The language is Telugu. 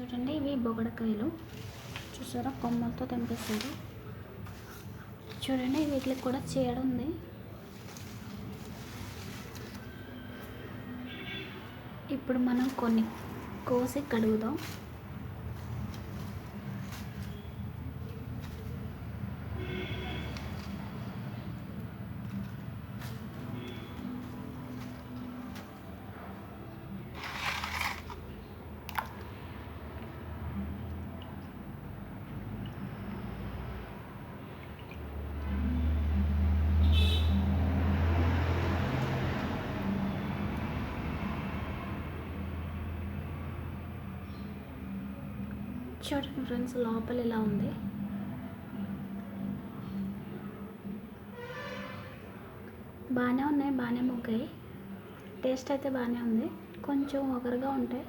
చూడండి ఇవి బొగడకాయలు. చూసారా? కొమ్మలతో తెంపేస్తారు చూడండి వీటికి కూడా చీడ ఉంది. ఇప్పుడు మనం కొన్ని కోసి కడుగుదాం. చూడండి ఫ్రెండ్స్ లోపల ఇలా ఉంది. బాగానే ఉన్నాయి బాగానే మొగ్గాయి. టేస్ట్ అయితే బాగానే ఉంది. కొంచెం ఒకరుగా ఉంటాయి